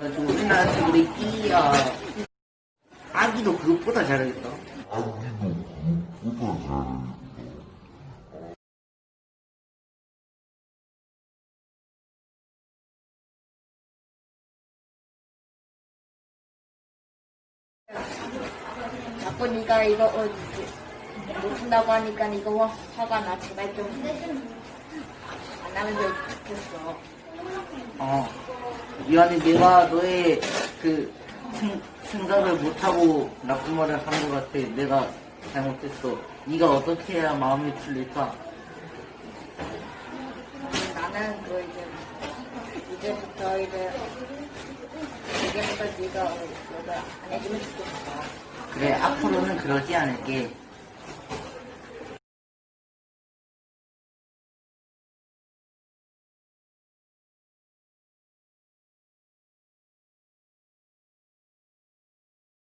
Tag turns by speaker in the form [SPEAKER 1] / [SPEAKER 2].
[SPEAKER 1] 그래가지고 우리나라 친구들이 이, 어, 아기도 그것보다 잘하겠다.
[SPEAKER 2] 자꾸 네가 이거 어, 못한다고 하니까 이거 화- 화가 나. 제발 좀 안 하면 좋겠어.
[SPEAKER 1] 어, 미안해. 내가 너의 그 생, 생각을 못하고 나쁜 말을 한 것 같아. 내가 잘못했어. 네가 어떻게 해야 마음이 풀릴까?
[SPEAKER 2] 나는 그 이제 이제부터 이제 이제부터 네가 어, 이거 안 해주면 좋겠어.
[SPEAKER 1] 그래, 앞으로는 그러지 않을게.